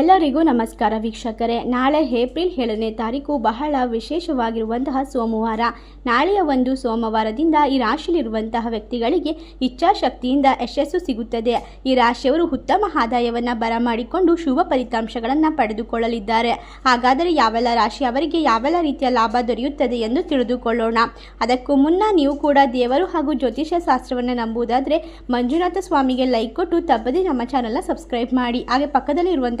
ಎಲ್ಲರಿಗೂ ನಮಸ್ಕಾರ ವೀಕ್ಷಕರೇ. ನಾಳೆ ಏಪ್ರಿಲ್ ಏಳನೇ ತಾರೀಕು ಬಹಳ ವಿಶೇಷವಾಗಿರುವಂತಹ ಸೋಮವಾರ. ನಾಳೆಯ ಒಂದು ಸೋಮವಾರದಿಂದ ಈ ರಾಶಿಯಲ್ಲಿರುವಂತಹ ವ್ಯಕ್ತಿಗಳಿಗೆ ಇಚ್ಛಾಶಕ್ತಿಯಿಂದ ಯಶಸ್ಸು ಸಿಗುತ್ತದೆ. ಈ ರಾಶಿಯವರು ಉತ್ತಮ ಆದಾಯವನ್ನು ಬರಮಾಡಿಕೊಂಡು ಶುಭ ಫಲಿತಾಂಶಗಳನ್ನು ಪಡೆದುಕೊಳ್ಳಲಿದ್ದಾರೆ. ಹಾಗಾದರೆ ಯಾವೆಲ್ಲ ರಾಶಿ ಅವರಿಗೆ ಯಾವೆಲ್ಲ ರೀತಿಯ ಲಾಭ ದೊರೆಯುತ್ತದೆ ಎಂದು ತಿಳಿದುಕೊಳ್ಳೋಣ. ಅದಕ್ಕೂ ಮುನ್ನ ನೀವು ಕೂಡ ದೇವರು ಹಾಗೂ ಜ್ಯೋತಿಷ್ಯ ಶಾಸ್ತ್ರವನ್ನು ನಂಬುವುದಾದರೆ ಮಂಜುನಾಥ ಸ್ವಾಮಿಗೆ ಲೈಕ್ ಕೊಟ್ಟು ತಪ್ಪದೇ ನಮ್ಮ ಚಾನಲ್ನ ಸಬ್ಸ್ಕ್ರೈಬ್ ಮಾಡಿ. ಹಾಗೆ ಪಕ್ಕದಲ್ಲಿ ಇರುವಂಥ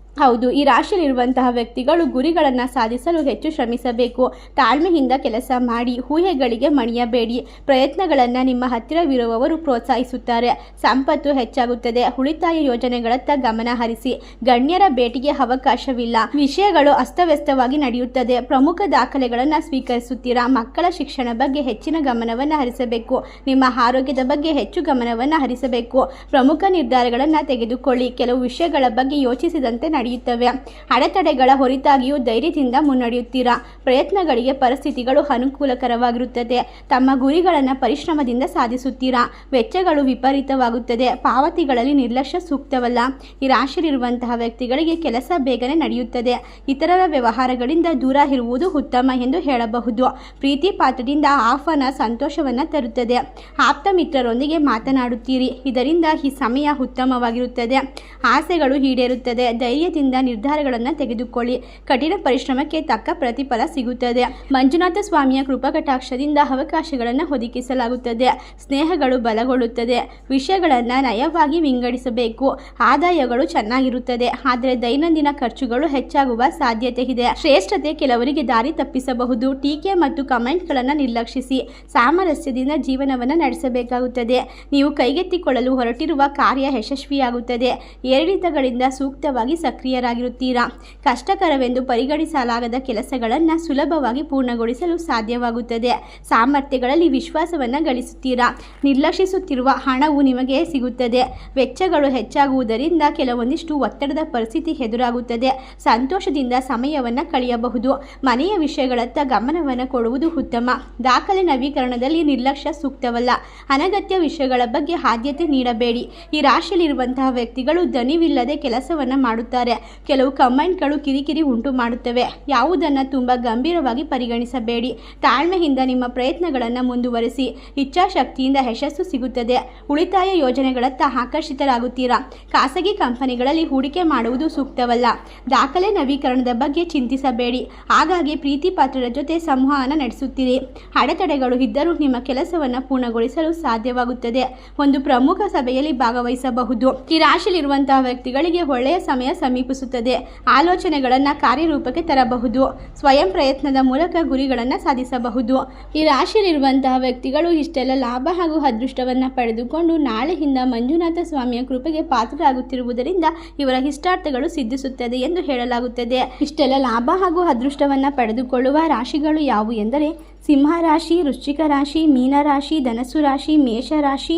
ಹೌದು, ಈ ರಾಶಿಯಲ್ಲಿರುವಂತಹ ವ್ಯಕ್ತಿಗಳು ಗುರಿಗಳನ್ನು ಸಾಧಿಸಲು ಹೆಚ್ಚು ಶ್ರಮಿಸಬೇಕು. ತಾಳ್ಮೆಯಿಂದ ಕೆಲಸ ಮಾಡಿ, ಊಹೆಗಳಿಗೆ ಮಣಿಯಬೇಡಿ. ಪ್ರಯತ್ನಗಳನ್ನು ನಿಮ್ಮ ಹತ್ತಿರವಿರುವವರು ಪ್ರೋತ್ಸಾಹಿಸುತ್ತಾರೆ. ಸಂಪತ್ತು ಹೆಚ್ಚಾಗುತ್ತದೆ. ಉಳಿತಾಯ ಯೋಜನೆಗಳತ್ತ ಗಮನ ಹರಿಸಿ. ಗಣ್ಯರ ಭೇಟಿಗೆ ಅವಕಾಶವಿಲ್ಲ. ವಿಷಯಗಳು ಅಸ್ತವ್ಯಸ್ತವಾಗಿ ನಡೆಯುತ್ತದೆ. ಪ್ರಮುಖ ದಾಖಲೆಗಳನ್ನು ಸ್ವೀಕರಿಸುತ್ತೀರಾ? ಮಕ್ಕಳ ಶಿಕ್ಷಣ ಬಗ್ಗೆ ಹೆಚ್ಚಿನ ಗಮನವನ್ನು ಹರಿಸಬೇಕು. ನಿಮ್ಮ ಆರೋಗ್ಯದ ಬಗ್ಗೆ ಹೆಚ್ಚು ಗಮನವನ್ನು ಹರಿಸಬೇಕು. ಪ್ರಮುಖ ನಿರ್ಧಾರಗಳನ್ನು ತೆಗೆದುಕೊಳ್ಳಿ. ಕೆಲವು ವಿಷಯಗಳ ಬಗ್ಗೆ ಯೋಚಿಸಿದಂತೆ ನಡೆಯುತ್ತವೆ. ಅಡೆತಡೆಗಳ ಹೊರತಾಗಿಯೂ ಧೈರ್ಯದಿಂದ ಮುನ್ನಡೆಯುತ್ತೀರಾ? ಪ್ರಯತ್ನಗಳಿಗೆ ಪರಿಸ್ಥಿತಿಗಳು ಅನುಕೂಲಕರವಾಗಿರುತ್ತದೆ. ತಮ್ಮ ಗುರಿಗಳನ್ನು ಪರಿಶ್ರಮದಿಂದ ಸಾಧಿಸುತ್ತೀರಾ? ವೆಚ್ಚಗಳು ವಿಪರೀತವಾಗುತ್ತದೆ. ಪಾವತಿಗಳಲ್ಲಿ ನಿರ್ಲಕ್ಷ್ಯ ಸೂಕ್ತವಲ್ಲ. ಈ ರಾಶಿಯಲ್ಲಿರುವಂತಹ ವ್ಯಕ್ತಿಗಳಿಗೆ ಕೆಲಸ ಬೇಗನೆ ನಡೆಯುತ್ತದೆ. ಇತರರ ವ್ಯವಹಾರಗಳಿಂದ ದೂರ ಇರುವುದು ಉತ್ತಮ ಎಂದು ಹೇಳಬಹುದು. ಪ್ರೀತಿ ಪಾತ್ರದಿಂದ ಆಫನ ಸಂತೋಷವನ್ನು ತರುತ್ತದೆ. ಆಪ್ತ ಮಿತ್ರರೊಂದಿಗೆ ಮಾತನಾಡುತ್ತೀರಿ. ಇದರಿಂದ ಈ ಸಮಯ ಉತ್ತಮವಾಗಿರುತ್ತದೆ. ಆಸೆಗಳು ಈಡೇರುತ್ತದೆ. ಧೈರ್ಯದಿಂದ ನಿರ್ಧಾರಗಳನ್ನು ತೆಗೆದುಕೊಳ್ಳಿ. ಕಠಿಣ ಪರಿಶ್ರಮಕ್ಕೆ ತಕ್ಕ ಪ್ರತಿಫಲ ಸಿಗುತ್ತದೆ. ಮಂಜುನಾಥ ಸ್ವಾಮಿಯ ಕೃಪಕಟಾಕ್ಷದಿಂದ ಅವಕಾಶಗಳನ್ನು ಒದಗಿಸಲಾಗುತ್ತದೆ ಸ್ನೇಹಗಳು ಬಲಗೊಳ್ಳುತ್ತದೆ. ವಿಷಯಗಳನ್ನು ನಯವಾಗಿ ವಿಂಗಡಿಸಬೇಕು. ಆದಾಯಗಳು ಚೆನ್ನಾಗಿರುತ್ತದೆ. ಆದರೆ ದೈನಂದಿನ ಖರ್ಚುಗಳು ಹೆಚ್ಚಾಗುವ ಸಾಧ್ಯತೆ ಇದೆ. ಶ್ರೇಷ್ಠತೆ ಕೆಲವರಿಗೆ ದಾರಿ ತಪ್ಪಿಸಬಹುದು. ಟೀಕೆ ಮತ್ತು ಕಮೆಂಟ್ಗಳನ್ನು ನಿರ್ಲಕ್ಷಿಸಿ. ಸಾಮರಸ್ಯದಿಂದ ಜೀವನವನ್ನು ನಡೆಸಬೇಕಾಗುತ್ತದೆ. ನೀವು ಕೈಗೆತ್ತಿಕೊಳ್ಳಲು ಹೊರಟಿರುವ ಕಾರ್ಯ ಯಶಸ್ವಿಯಾಗುತ್ತದೆ. ಏರಿಳಿತಗಳಿಂದ ಸೂಕ್ತವಾಗಿ ಸಕ್ರಿಯರಾಗಿರುತ್ತೀರಾ? ಕಷ್ಟಕರವೆಂದು ಪರಿಗಣಿಸಲಾಗದ ಕೆಲಸಗಳನ್ನು ಸುಲಭವಾಗಿ ಪೂರ್ಣಗೊಳಿಸಲು ಸಾಧ್ಯವಾಗುತ್ತದೆ. ಸಾಮರ್ಥ್ಯಗಳಲ್ಲಿ ವಿಶ್ವಾಸವನ್ನು ಗಳಿಸುತ್ತೀರಾ? ನಿರ್ಲಕ್ಷಿಸುತ್ತಿರುವ ಹಣವು ನಿಮಗೆ ಸಿಗುತ್ತದೆ. ವೆಚ್ಚಗಳು ಹೆಚ್ಚಾಗುವುದರಿಂದ ಕೆಲವೊಂದಿಷ್ಟು ಒತ್ತಡದ ಪರಿಸ್ಥಿತಿ ಎದುರಾಗುತ್ತದೆ. ಸಂತೋಷದಿಂದ ಸಮಯವನ್ನು ಕಳೆಯಬಹುದು. ಮನೆಯ ವಿಷಯಗಳತ್ತ ಗಮನವನ್ನು ಕೊಡುವುದು ಉತ್ತಮ. ದಾಖಲೆ ನವೀಕರಣದಲ್ಲಿ ನಿರ್ಲಕ್ಷ್ಯ ಸೂಕ್ತವಲ್ಲ. ಅನಗತ್ಯ ವಿಷಯಗಳ ಬಗ್ಗೆ ಆದ್ಯತೆ ನೀಡಬೇಡಿ. ಈ ರಾಶಿಯಲ್ಲಿರುವಂತಹ ವ್ಯಕ್ತಿಗಳು ದನಿವಿಲ್ಲದೆ ಕೆಲಸವನ್ನು ಮಾಡುತ್ತಾರೆ. ಕೆಲವು ಕಮೆಂಟ್ಗಳು ಕಿರಿಕಿರಿ ಉಂಟು ಮಾಡುತ್ತವೆ. ಯಾವುದನ್ನು ತುಂಬ ಗಂಭೀರವಾಗಿ ಪರಿಗಣಿಸಬೇಡಿ. ತಾಳ್ಮೆಯಿಂದ ನಿಮ್ಮ ಪ್ರಯತ್ನಗಳನ್ನು ಮುಂದುವರಿಸಿ. ಇಚ್ಛಾಶಕ್ತಿಯಿಂದ ಯಶಸ್ಸು ಸಿಗುತ್ತದೆ. ಉಳಿತಾಯ ಯೋಜನೆಗಳತ್ತ ಆಕರ್ಷಿತರಾಗುತ್ತೀರಾ? ಖಾಸಗಿ ಕಂಪನಿಗಳಲ್ಲಿ ಹೂಡಿಕೆ ಮಾಡುವುದು ಸೂಕ್ತವಲ್ಲ. ದಾಖಲೆ ನವೀಕರಣದ ಬಗ್ಗೆ ಚಿಂತಿಸಬೇಡಿ. ಹಾಗಾಗಿ ಪ್ರೀತಿ ಪಾತ್ರರ ಜೊತೆ ಸಂವಹನ ನಡೆಸುತ್ತೀರಿ. ಅಡೆತಡೆಗಳು ಇದ್ದರೂ ನಿಮ್ಮ ಕೆಲಸವನ್ನು ಪೂರ್ಣಗೊಳಿಸಲು ಸಾಧ್ಯವಾಗುತ್ತದೆ. ಒಂದು ಪ್ರಮುಖ ಸಭೆಯಲ್ಲಿ ಭಾಗವಹಿಸಬಹುದು. ಈ ರಾಶಿಯಲ್ಲಿರುವಂತಹ ವ್ಯಕ್ತಿಗಳಿಗೆ ಒಳ್ಳೆಯ ಸಮಯ ಸಮೀಪಿಸುತ್ತದೆ. ಆಲೋಚನೆಗಳನ್ನು ಕಾರ್ಯರೂಪಕ್ಕೆ ತರಬಹುದು. ಸ್ವಯಂ ಪ್ರಯತ್ನದ ಮೂಲಕ ಗುರಿಗಳನ್ನು ಸಾಧಿಸಬಹುದು. ಈ ರಾಶಿಯಲ್ಲಿರುವಂತಹ ವ್ಯಕ್ತಿಗಳು ಇಷ್ಟೆಲ್ಲ ಲಾಭ ಹಾಗೂ ಅದೃಷ್ಟವನ್ನು ಪಡೆದುಕೊಂಡು ನಾಳೆಯಿಂದ ಮಂಜುನಾಥ ಸ್ವಾಮಿಯ ಕೃಪೆಗೆ ಪಾತ್ರರಾಗುತ್ತಿರುವುದರಿಂದ ಇವರ ಇಷ್ಟಾರ್ಥಗಳು ಸಿದ್ಧಿಸುತ್ತದೆ ಎಂದು ಹೇಳಲಾಗುತ್ತದೆ. ಇಷ್ಟೆಲ್ಲ ಲಾಭ ಹಾಗೂ ಅದೃಷ್ಟವನ್ನು ಪಡೆದುಕೊಳ್ಳುವ ರಾಶಿಗಳು ಯಾವುವು ಎಂದರೆ ಸಿಂಹ ರಾಶಿ ವೃಶ್ಚಿಕ ರಾಶಿ, ಮೀನರಾಶಿ, ಧನಸ್ಸು ರಾಶಿ, ಮೇಷರಾಶಿ